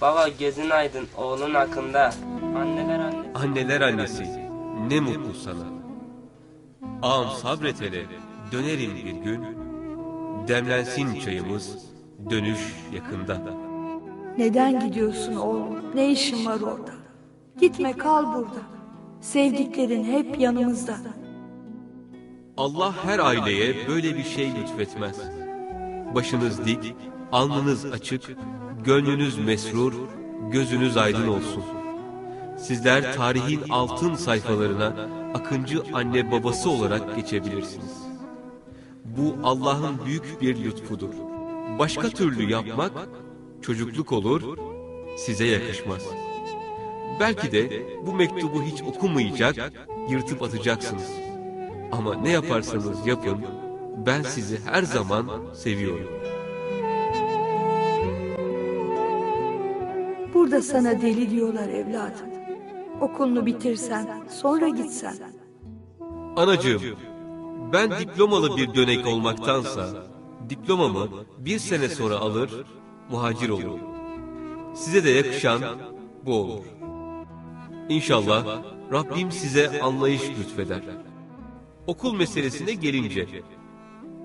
Baba gözün aydın oğlun hakkında. Anneler annesi. Anneler annesi ne mutlu sana. Ağam sabret hele dönerim bir gün. Demlensin çayımız dönüş yakında. Neden gidiyorsun oğlum? Ne işin var orada? Gitme kal burada. Sevdiklerin hep yanımızda. Allah her aileye böyle bir şey lütfetmez. Başınız dik, alnınız açık, gönlünüz mesrur, gözünüz aydın olsun. Sizler tarihin altın sayfalarına akıncı anne babası olarak geçebilirsiniz. Bu Allah'ın büyük bir lütfudur. Başka türlü yapmak çocukluk olur, size yakışmaz. Belki de bu mektubu hiç okumayacak, yırtıp atacaksınız. Ama ne yaparsanız yapın, ben sizi her zaman seviyorum. Burada sana deli diyorlar evladım. Okulunu bitirsen, sonra gitsen. Anacığım, ben diplomalı bir dönek olmaktansa, diplomamı bir sene sonra alır, muhacir olurum. Size de yakışan bu olur. İnşallah Rabbim size anlayış lütfeder. Okul meselesine gelince,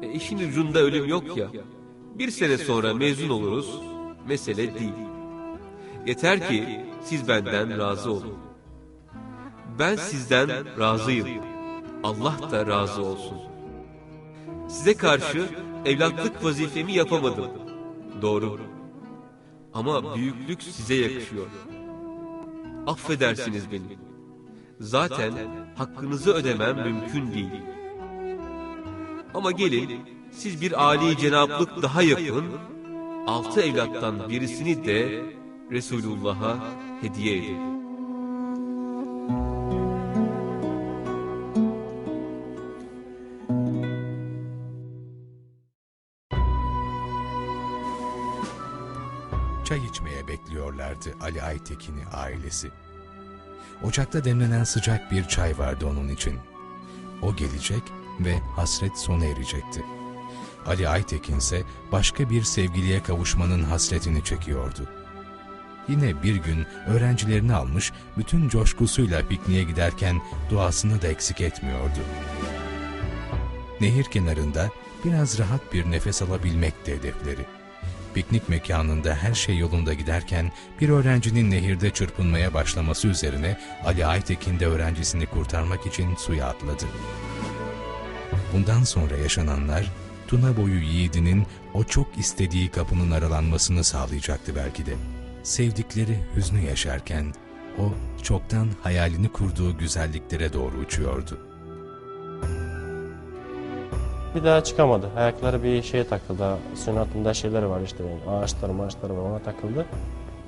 e, işin ucunda ölüm yok ya, bir sene sonra mezun oluruz, mesele değil. Yeter ki siz benden razı olun. Ben sizden razıyım. Allah da razı olsun. Size karşı evlatlık vazifemi yapamadım. Doğru. Ama büyüklük size yakışıyor. Affedersiniz beni. Zaten hakkınızı ödemem mümkün değil. Ama gelin siz bir âli cenaplık daha yapın. Altı evlattan birisini de Resulullah'a hediye edin. Çay içmeye bekliyorlardı Ali Aytekin'i ailesi. Ocakta demlenen sıcak bir çay vardı onun için. O gelecek ve hasret sona erecekti. Ali Aytekin ise başka bir sevgiliye kavuşmanın hasretini çekiyordu. Yine bir gün öğrencilerini almış, bütün coşkusuyla pikniğe giderken duasını da eksik etmiyordu. Nehir kenarında biraz rahat bir nefes alabilmekti hedefleri. Piknik mekanında her şey yolunda giderken bir öğrencinin nehirde çırpınmaya başlaması üzerine Ali Aytekin de öğrencisini kurtarmak için suya atladı. Bundan sonra yaşananlar Tuna boyu yiğidinin o çok istediği kapının aralanmasını sağlayacaktı belki de. Sevdikleri hüznü yaşarken o çoktan hayalini kurduğu güzelliklere doğru uçuyordu. Bir daha çıkamadı. Ayakları bir şeye takıldı. Suyun altında şeyler var işte. Ağaçlar maaşlar var ona takıldı.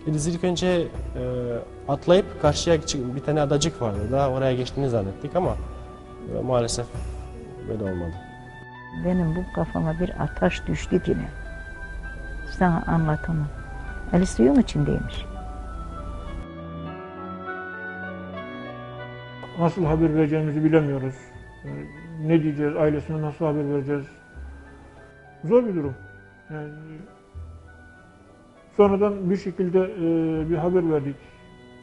Biz ilk önce e, atlayıp karşıya çık- bir tane adacık vardı. Daha oraya geçtiğini zannettik ama e, maalesef böyle olmadı. Benim bu kafama bir ataş düştü yine. Sana anlatamam. Ali suyun içindeymiş. nasıl haber vereceğimizi bilemiyoruz. Yani ne diyeceğiz, ailesine nasıl haber vereceğiz? Zor bir durum. Yani sonradan bir şekilde e, bir haber verdik.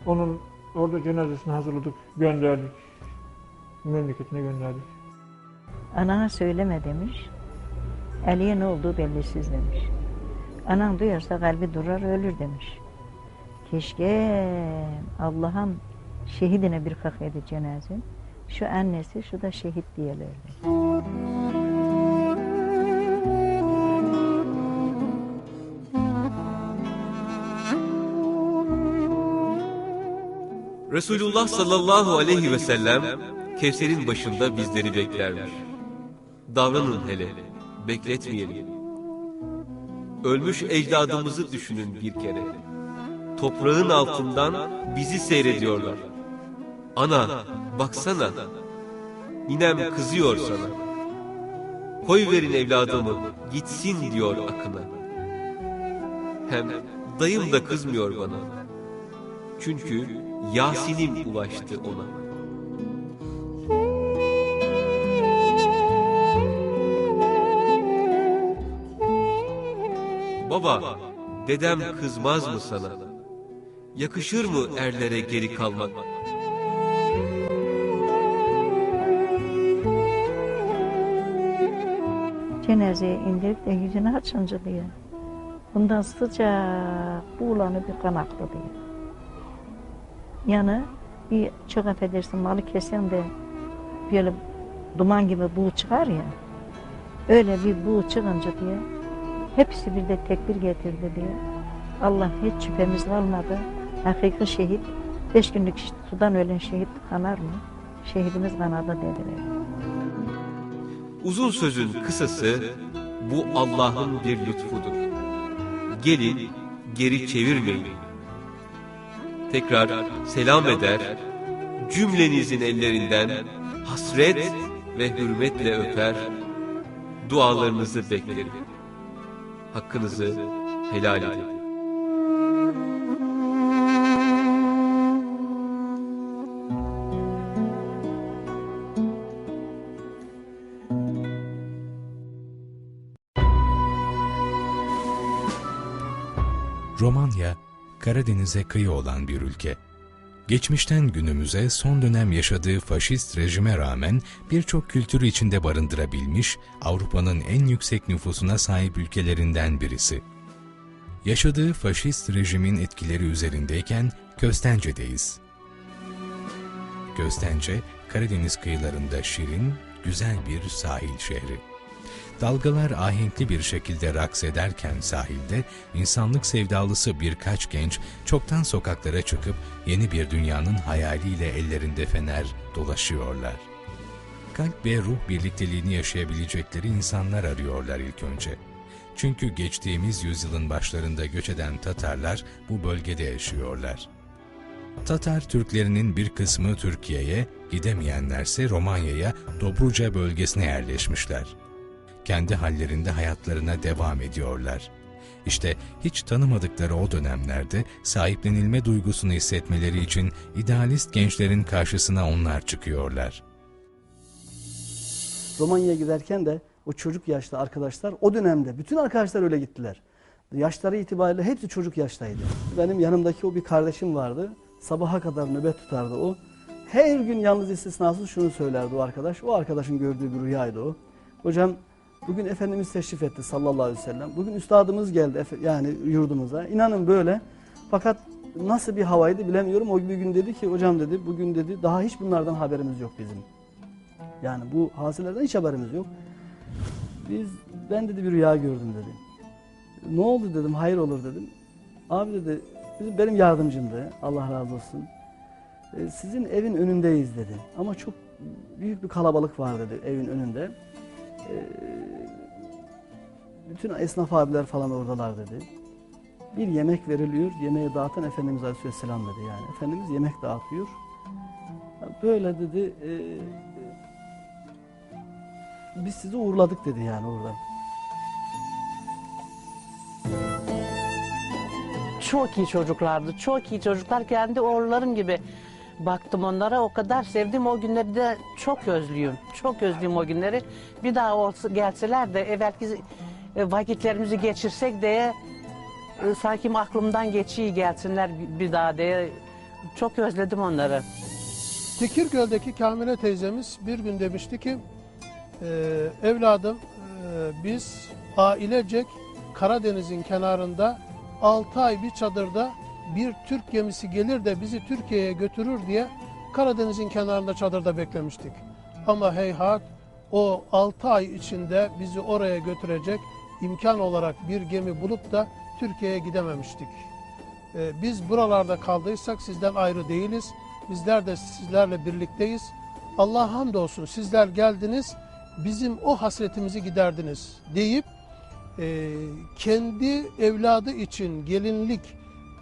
Onun orada cenazesini hazırladık, gönderdik. Memleketine gönderdik. Anana söyleme demiş. Ali'ye ne olduğu bellisiz demiş. Anan duyarsa kalbi durar ölür demiş. Keşke Allah'ın şehidine bir kakaydı cenaze. Şu annesi, şu da şehit diyelerdi. Resulullah sallallahu aleyhi ve sellem Kevser'in başında bizleri beklermiş. Davranın hele, bekletmeyelim. Ölmüş ecdadımızı düşünün bir kere. Toprağın altından bizi seyrediyorlar. Ana, baksana. Ninem kızıyor sana. Koy verin evladımı, gitsin diyor akına. Hem dayım da kızmıyor bana. Çünkü Yasin'im ulaştı ona. Baba, dedem kızmaz mı sana? yakışır mı erlere geri kalmak? Cenazeye indirip de yüzünü açınca diyor. Bundan sıcak buğulanı bir kan aktı diyor. Yani bir çok affedersin malı kesen de böyle duman gibi buğu çıkar ya. Öyle bir buğu çıkınca diye hepsi bir de tekbir getirdi diye. Allah hiç şüphemiz kalmadı. Hakiki şehit, beş günlük sudan ölen şehit kanar mı? Şehidimiz kanadı dediler. Uzun sözün kısası bu Allah'ın bir lütfudur. Gelin geri çevirmeyin. Tekrar selam eder, cümlenizin ellerinden hasret ve hürmetle öper, dualarınızı beklerim. Hakkınızı helal edin. Romanya, Karadeniz'e kıyı olan bir ülke. Geçmişten günümüze son dönem yaşadığı faşist rejime rağmen birçok kültürü içinde barındırabilmiş Avrupa'nın en yüksek nüfusuna sahip ülkelerinden birisi. Yaşadığı faşist rejimin etkileri üzerindeyken Köstence'deyiz. Köstence, Karadeniz kıyılarında şirin, güzel bir sahil şehri. Dalgalar ahenkli bir şekilde raks ederken sahilde insanlık sevdalısı birkaç genç çoktan sokaklara çıkıp yeni bir dünyanın hayaliyle ellerinde fener dolaşıyorlar. Kalp ve ruh birlikteliğini yaşayabilecekleri insanlar arıyorlar ilk önce. Çünkü geçtiğimiz yüzyılın başlarında göç eden Tatarlar bu bölgede yaşıyorlar. Tatar Türklerinin bir kısmı Türkiye'ye, gidemeyenlerse Romanya'ya, Dobruca bölgesine yerleşmişler kendi hallerinde hayatlarına devam ediyorlar. İşte hiç tanımadıkları o dönemlerde sahiplenilme duygusunu hissetmeleri için idealist gençlerin karşısına onlar çıkıyorlar. Romanya'ya giderken de o çocuk yaşlı arkadaşlar o dönemde bütün arkadaşlar öyle gittiler. Yaşları itibariyle hepsi çocuk yaştaydı. Benim yanımdaki o bir kardeşim vardı. Sabaha kadar nöbet tutardı o. Her gün yalnız istisnasız şunu söylerdi o arkadaş. O arkadaşın gördüğü bir rüyaydı o. Hocam bugün Efendimiz teşrif etti sallallahu aleyhi ve sellem. Bugün üstadımız geldi yani yurdumuza. İnanın böyle. Fakat nasıl bir havaydı bilemiyorum. O bir gün dedi ki hocam dedi bugün dedi daha hiç bunlardan haberimiz yok bizim. Yani bu hasilerden hiç haberimiz yok. Biz ben dedi bir rüya gördüm dedi. Ne oldu dedim hayır olur dedim. Abi dedi bizim benim yardımcımdı Allah razı olsun. "E, Sizin evin önündeyiz dedi. Ama çok büyük bir kalabalık var dedi evin önünde. E, Bütün esnaf abiler falan oradalar dedi. Bir yemek veriliyor. Yemeği dağıtan Efendimiz Aleyhisselam dedi yani. Efendimiz yemek dağıtıyor. Böyle dedi e, biz sizi uğurladık dedi yani oradan. Çok iyi çocuklardı. Çok iyi çocuklar. Kendi oğullarım gibi baktım onlara. O kadar sevdim. O günleri de çok özlüyorum. Çok özlüyorum o günleri. Bir daha olsa, gelseler de evvelki e, vakitlerimizi geçirsek diye e, sanki aklımdan geçiyor gelsinler bir daha diye. Çok özledim onları. Tekirgöl'deki Kamile teyzemiz bir gün demişti ki "Ee, evladım e, biz ailecek Karadeniz'in kenarında 6 ay bir çadırda bir Türk gemisi gelir de bizi Türkiye'ye götürür diye Karadeniz'in kenarında çadırda beklemiştik. Ama heyhat o 6 ay içinde bizi oraya götürecek imkan olarak bir gemi bulup da Türkiye'ye gidememiştik. Ee, biz buralarda kaldıysak sizden ayrı değiliz. Bizler de sizlerle birlikteyiz. Allah'a hamdolsun sizler geldiniz, bizim o hasretimizi giderdiniz deyip e, kendi evladı için gelinlik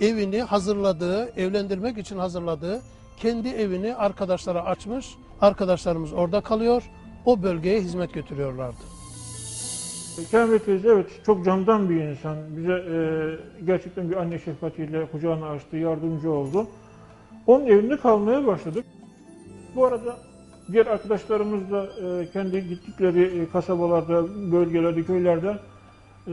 evini hazırladığı, evlendirmek için hazırladığı kendi evini arkadaşlara açmış. Arkadaşlarımız orada kalıyor, o bölgeye hizmet götürüyorlardı. Kamil teyze evet çok candan bir insan. Bize e, gerçekten bir anne şefkatiyle kucağını açtı, yardımcı oldu. Onun evinde kalmaya başladık. Bu arada diğer arkadaşlarımız da e, kendi gittikleri e, kasabalarda, bölgelerde, köylerde e,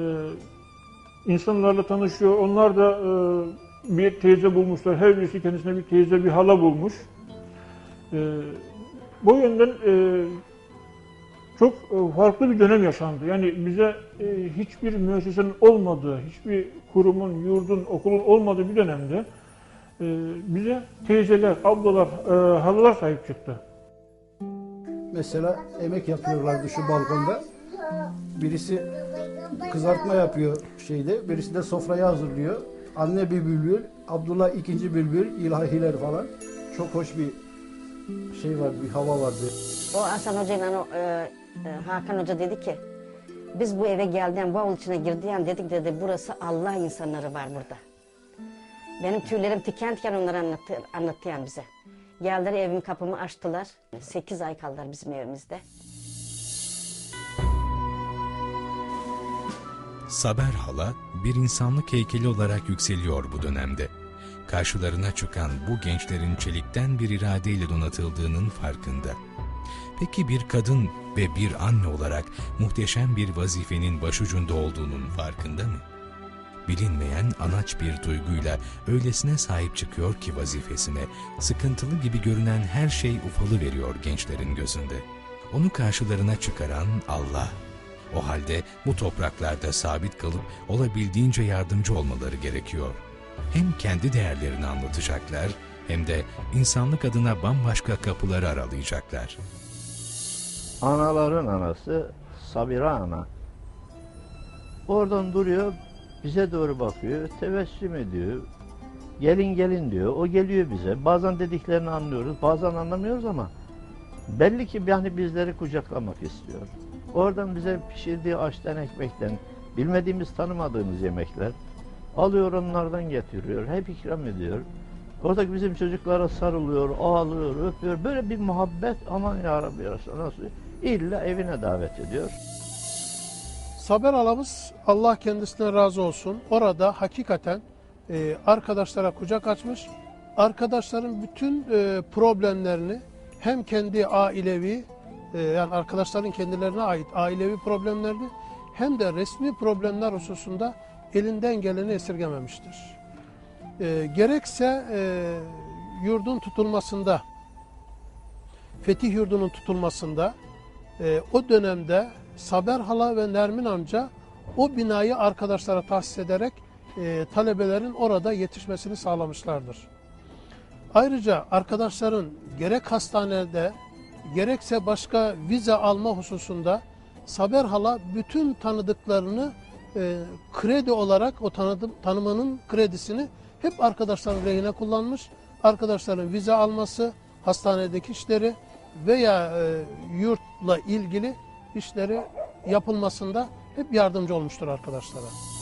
insanlarla tanışıyor. Onlar da e, bir teyze bulmuşlar. Her birisi kendisine bir teyze, bir hala bulmuş. Ee, bu yönden e, çok e, farklı bir dönem yaşandı. Yani bize e, hiçbir müessesenin olmadığı, hiçbir kurumun, yurdun, okulun olmadığı bir dönemde e, bize teyzeler, ablalar, e, halalar sahip çıktı. Mesela emek yapıyorlardı şu balkonda. Birisi kızartma yapıyor şeyde, birisi de sofrayı hazırlıyor. Anne bir bülbül, Abdullah ikinci bülbül, ilahiler falan. Çok hoş bir şey var, bir hava vardı. O Hasan Hoca ile o, e, e, Hakan Hoca dedi ki biz bu eve geldiğim, bu avul içine girdiğim dedik dedi burası Allah insanları var burada. Benim tüylerim tiken tiken onları anlattı, anlattıyan bize. Geldiler evim kapımı açtılar. Sekiz ay kaldılar bizim evimizde. Saber Hala bir insanlık heykeli olarak yükseliyor bu dönemde. Karşılarına çıkan bu gençlerin çelikten bir iradeyle donatıldığının farkında. Peki bir kadın ve bir anne olarak muhteşem bir vazifenin başucunda olduğunun farkında mı? Bilinmeyen anaç bir duyguyla öylesine sahip çıkıyor ki vazifesine, sıkıntılı gibi görünen her şey ufalı veriyor gençlerin gözünde. Onu karşılarına çıkaran Allah. O halde bu topraklarda sabit kalıp olabildiğince yardımcı olmaları gerekiyor. Hem kendi değerlerini anlatacaklar hem de insanlık adına bambaşka kapıları aralayacaklar. Anaların anası Sabira ana. Oradan duruyor, bize doğru bakıyor, tebessüm ediyor. Gelin gelin diyor, o geliyor bize. Bazen dediklerini anlıyoruz, bazen anlamıyoruz ama belli ki yani bizleri kucaklamak istiyor. Oradan bize pişirdiği açtan ekmekten, bilmediğimiz tanımadığımız yemekler alıyor onlardan getiriyor, hep ikram ediyor. Oradaki bizim çocuklara sarılıyor, ağlıyor, öpüyor. Böyle bir muhabbet aman ya Rabbi nasıl? İlla evine davet ediyor. Saber alamız Allah kendisine razı olsun. Orada hakikaten e, arkadaşlara kucak açmış. Arkadaşların bütün e, problemlerini hem kendi ailevi e, yani arkadaşların kendilerine ait ailevi problemlerini hem de resmi problemler hususunda elinden geleni esirgememiştir. E, gerekse e, yurdun tutulmasında, fetih yurdunun tutulmasında e, o dönemde Saber Hala ve Nermin amca o binayı arkadaşlara tahsis ederek e, talebelerin orada yetişmesini sağlamışlardır. Ayrıca arkadaşların gerek hastanede gerekse başka vize alma hususunda Saber Hala bütün tanıdıklarını e, kredi olarak o tanıdım, tanımanın kredisini hep arkadaşların rehine kullanmış. Arkadaşların vize alması, hastanedeki işleri veya e, yurtla ilgili işleri yapılmasında hep yardımcı olmuştur arkadaşlara.